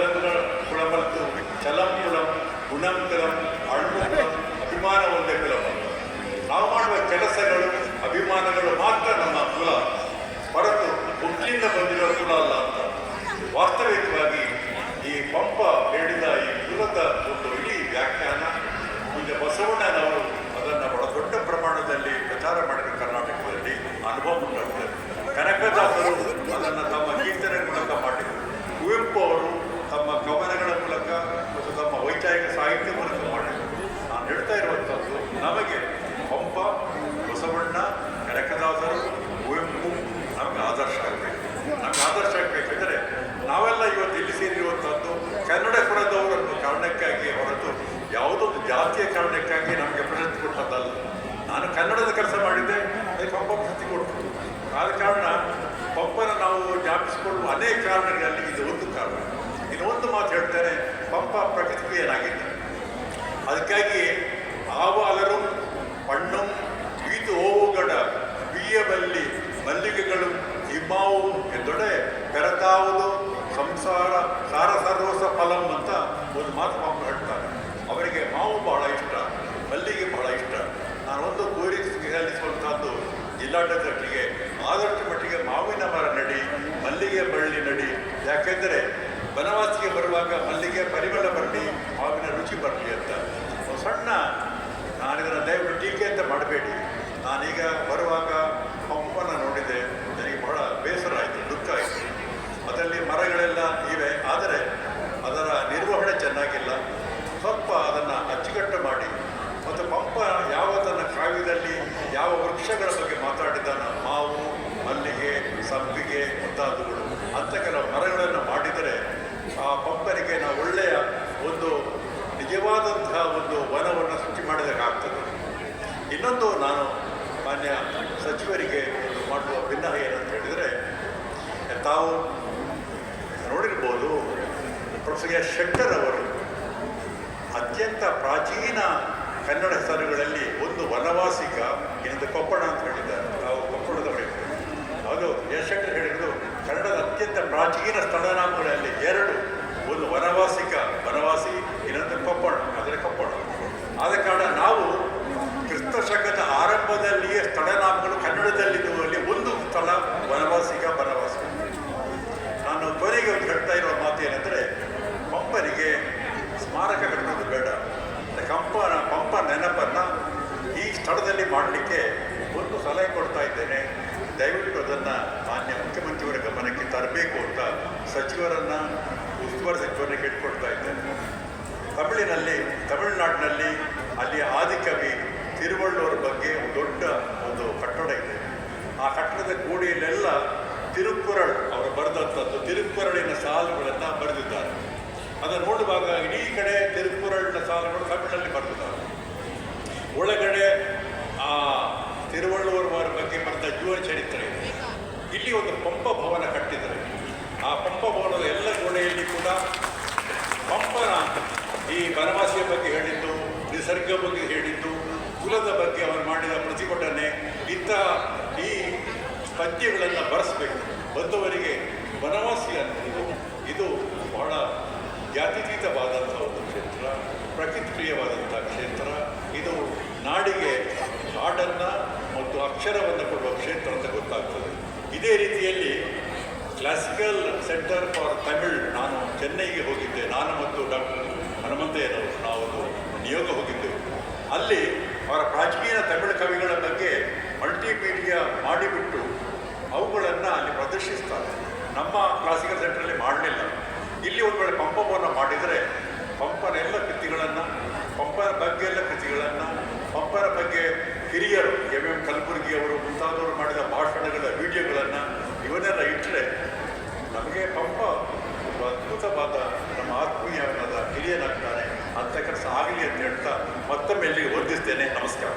புலங்கள் புலம்பத்து சலம் புலம் குணம் கிளம் அன்புலம் ಅಭಿಮಾನ ಒಂದೇ ಕೆಲವು ನಾವು ಮಾಡುವ ಕೆಲಸಗಳು ಅಭಿಮಾನಗಳು ಮಾತ್ರ ನಮ್ಮ ಕುಲ ಮಾತು ಹೇಳ್ತಾರೆ. ಪಂಪ ಪ್ರಕೃತಿಯನಾಗಿದ್ದ ಅದಕ್ಕಾಗಿ ಆವಾಲರು, ಪಣ್ಣು, ಈತು ಓವುಗಡ ಬಿಯಬಲ್ಲಿ ಮಲ್ಲಿಗೆಗಳು, ಹಿಮಾವು ಎಂದೊಡೆ ಬೆರತಾವುದು ಸಂಸಾರ, ಸಾರ ಸರ್ವಸ ಫಲಂ ಅಂತ ಒಂದು ಮಾತು ಪಂಪ ಹೇಳ್ತಾರೆ. ಅವರಿಗೆ ಮಾವು ಬಹಳ ಇಷ್ಟ, ಮಲ್ಲಿಗೆ ಬಹಳ ಇಷ್ಟ. ನಾನು ಒಂದು ಕೋರಿಕೆ ಸಲ್ಲಿಸುವಂತಹದ್ದು ಜಿಲ್ಲಾಡಳಿತಕ್ಕೆ ಆದಷ್ಟು ಮಟ್ಟಿಗೆ ಮಾವಿನ ಮರ ನಡಿ, ಮಲ್ಲಿಗೆ ಬಳ್ಳಿ ನಡಿ. ಯಾಕೆಂದರೆ ಬನವಾಸಿಗೆ ಬರುವಾಗ ಮಲ್ಲಿಗೆ ಪರಿಮಳ ಬರಲಿ ಮಾವಿನ ರುಚಿ ಬರಲಿ ಅಂತ. ಸಣ್ಣ ನಾನಿದನ್ನು ದಯವಿಟ್ಟು ಟೀಕೆ ಅಂತ ಮಾಡಬೇಡಿ. ನಾನೀಗ ಬರುವಾಗ ಪಂಪನ್ನು ನೋಡಿದೆ, ನನಗೆ ಬಹಳ ಬೇಸರ ಆಯಿತು, ದುಃಖ ಆಯಿತು. ಅದರಲ್ಲಿ ಮರಗಳೆಲ್ಲ ಇವೆ, ಆದರೆ ಅದರ ನಿರ್ವಹಣೆ ಚೆನ್ನಾಗಿಲ್ಲ. ಸ್ವಲ್ಪ ಅದನ್ನು ಅಚ್ಚುಕಟ್ಟು ಮಾಡಿ, ಮತ್ತು ಪಂಪ ಯಾವ ತನ್ನ ಕಾವ್ಯದಲ್ಲಿ ಯಾವ ವೃಕ್ಷಗಳ ಬಗ್ಗೆ ಮಾತಾಡಿದ್ದಾನೋ, ಮಾವು, ಮಲ್ಲಿಗೆ ಸಂಪಿಗೆ ಮುಂತಾದವುಗಳು ಅಂತ ಕೆಲವು ಮರಗಳನ್ನು ಆ ಪಂಪನಿಗೆ ನಾವು ಒಳ್ಳೆಯ ಒಂದು ನಿಜವಾದಂತಹ ಒಂದು ವನವನ್ನು ಸೃಷ್ಟಿ ಮಾಡಿದಾಗ್ತದೆ ಇನ್ನೊಂದು ನಾನು ಮಾನ್ಯ ಸಚಿವರಿಗೆ ಒಂದು ಮಾಡುವ ಭಿನ್ನ ಏನಂತ ಹೇಳಿದರೆ, ತಾವು ನೋಡಿರ್ಬೋದು, ಪ್ರೊಫೆಸರ್ ಶೆಟ್ಟರ್ ಅವರು ಅತ್ಯಂತ ಪ್ರಾಚೀನ ಕನ್ನಡ ಹೆಸರುಗಳಲ್ಲಿ ಒಂದು ವನವಾಸಿಕ ಏನಂತ ಕೊಪ್ಪಳ ಅಂತ ಹೇಳಿದ್ದಾರೆ. ನಾವು ಕೊಪ್ಪಳದವರಿಗೆ ಅದು ಎಸ್ ಶೆಟ್ಟರ್ ಹೇಳಿದ್ದು ಕನ್ನಡದ ಅತ್ಯಂತ ಪ್ರಾಚೀನ ಒಂದು ವನವಾಸಿಕ, ವನವಾಸಿ ಏನಂದ್ರೆ ಕೊಪ್ಪಳ, ಅಂದರೆ ಕೊಪ್ಪಳ. ಆದ ಕಾರಣ ನಾವು ಕ್ರಿಸ್ತ ಶಕದ ಆರಂಭದಲ್ಲಿಯೇ ಸ್ಥಳನಾಮಗಳು ಕನ್ನಡದಲ್ಲಿರುವಲ್ಲಿ ಒಂದು ಸ್ಥಳ ವನವಾಸಿಕ ವನವಾಸಿ ನಾನು ಕೊನೆಗೆ ಹೇಳ್ತಾ ಇರೋ ಮಾತು ಏನಂದರೆ, ಪಂಪನಿಗೆ ಸ್ಮಾರಕ ಕಟ್ಟೋದು ಬೇಡ. ಕಂಪನ, ಪಂಪ ನೆನಪನ್ನು ಈ ಸ್ಥಳದಲ್ಲಿ ಮಾಡಲಿಕ್ಕೆ ಒಂದು ಸಲಹೆ ಕೊಡ್ತಾ ಇದ್ದೇನೆ. ದಯವಿಟ್ಟು ಅದನ್ನು ಮಾನ್ಯ ಮುಖ್ಯಮಂತ್ರಿಯವರ ಗಮನಕ್ಕೆ ತರಬೇಕು ಅಂತ ಸಚಿವರನ್ನು ಉಸ್ತುವಾರಿ ಸಚಿವರನ್ನ ಕೇಳ್ಕೊಡ್ತಾ ಇದ್ದೇನೆ ತಮಿಳಿನಲ್ಲಿ, ತಮಿಳುನಾಡಿನಲ್ಲಿ ಅಲ್ಲಿ ಆದಿಕವಿ ತಿರುವಳ್ಳೂರ ಬಗ್ಗೆ ದೊಡ್ಡ ಒಂದು ಕಟ್ಟಡ ಇದೆ. ಆ ಕಟ್ಟಡದ ಗೋಡೆಯಲ್ಲೆಲ್ಲ ತಿರುಕ್ಕುರಳ್ ಅವರು ಬರೆದಂಥದ್ದು. ತಿರುಕ್ಕುರಳಿನ ಸಾಲುಗಳನ್ನು ಬರೆದಿದ್ದಾರೆ. ಅದನ್ನು ನೋಡುವಾಗ ಇಡೀ ಕಡೆ ತಿರುಕ್ಕುರಳಿನ ಸಾಲುಗಳು ತಮಿಳಲ್ಲಿ ಬರೆದಿದ್ದಾರೆ. ಒಳಗಡೆ ಆ ತಿರುವಳ್ಳುವರವರ ಬಗ್ಗೆ ಬರೆದ ಜೀವನ ಚರಿತ್ರೆ ಇಲ್ಲಿ ಒಂದು ಪಂಪ ಭವನ ಕಟ್ಟಿದ್ದಾರೆ. ಆ ಪಂಪ ಭವನದ ಎಲ್ಲ ಗೋಡೆಯಲ್ಲಿ ಕೂಡ ಪಂಪನ ಈ ಬನವಾಸಿಯ ಬಗ್ಗೆ ಹೇಳಿದ್ದು ನಿಸರ್ಗ ಬಗ್ಗೆ ಹೇಳಿದ್ದು, ಕುಲದ ಬಗ್ಗೆ ಅವರು ಮಾಡಿದ ಪ್ರತಿಭಟನೆ ಇಂಥ ಈ ಪದ್ಯಗಳನ್ನು ಬರೆಸಬೇಕು. ಬಂದವರಿಗೆ ವನವಾಸಿ ಅನ್ನೋದು ಇದು ಬಹಳ ಜಾತಿತೀತವಾದಂಥ ಒಂದು ಕ್ಷೇತ್ರ ಪ್ರಕೃತಿ ಪ್ರಿಯವಾದಂಥ ಕ್ಷೇತ್ರ. ಇದು ನಾಡಿಗೆ ಹಾಡನ್ನು ಮತ್ತು ಅಕ್ಷರವನ್ನು ಕೊಡುವ ಕ್ಷೇತ್ರ ಅಂತ ಗೊತ್ತಾಗ್ತದೆ. ಇದೇ ರೀತಿಯಲ್ಲಿ ಕ್ಲಾಸಿಕಲ್ ಸೆಂಟರ್ ಫಾರ್ ತಮಿಳ್ ನಾನು ಚೆನ್ನೈಗೆ ಹೋಗಿದ್ದೆ. ನಾನು ಮತ್ತು ಡಾಕ್ಟರ್ ಹನುಮಂತಯ್ಯನವರು ನಾವು ನಿಯೋಗ ಹೋಗಿದ್ದೆವು. ಅಲ್ಲಿ ಅವರ ಪ್ರಾಚೀನ ತಮಿಳು ಕವಿಗಳ ಬಗ್ಗೆ ಮಲ್ಟಿಮೀಡಿಯಾ ಮಾಡಿಬಿಟ್ಟು ಅವುಗಳನ್ನು ಅಲ್ಲಿ ಪ್ರದರ್ಶಿಸ್ತಾರೆ. ನಮ್ಮ ಕ್ಲಾಸಿಕಲ್ ಸೆಂಟ್ರಲ್ಲಿ ಮಾಡಲಿಲ್ಲ. ಇಲ್ಲಿ ಒಂದು ವೇಳೆ ಪಂಪವನ್ನು ಮಾಡಿದರೆ ಪಂಪನ ಎಲ್ಲ ಕೃತಿಗಳನ್ನು, ಪಂಪನ ಬಗ್ಗೆ ಎಲ್ಲ ಕೃತಿಗಳನ್ನು, ಪಂಪನ ಬಗ್ಗೆ ಹಿರಿಯರು ಎಂ ಎಂ ಕಲಬುರ್ಗಿಯವರು ಮುಂತಾದವರು ಮಾಡಿದ ಅದ್ಭುತವಾದ ನಮ್ಮ ಆತ್ಮೀಯನಾದ ಹಿರಿಯನಾಗ್ತಾನೆ ಅಂತ ಕೆಲಸ ಆಗಲಿ ಅಂತ ಹೇಳ್ತಾ ಮತ್ತೊಮ್ಮೆ ಇಲ್ಲಿಗೆ ವಂದಿಸ್ತೇನೆ. ನಮಸ್ಕಾರ.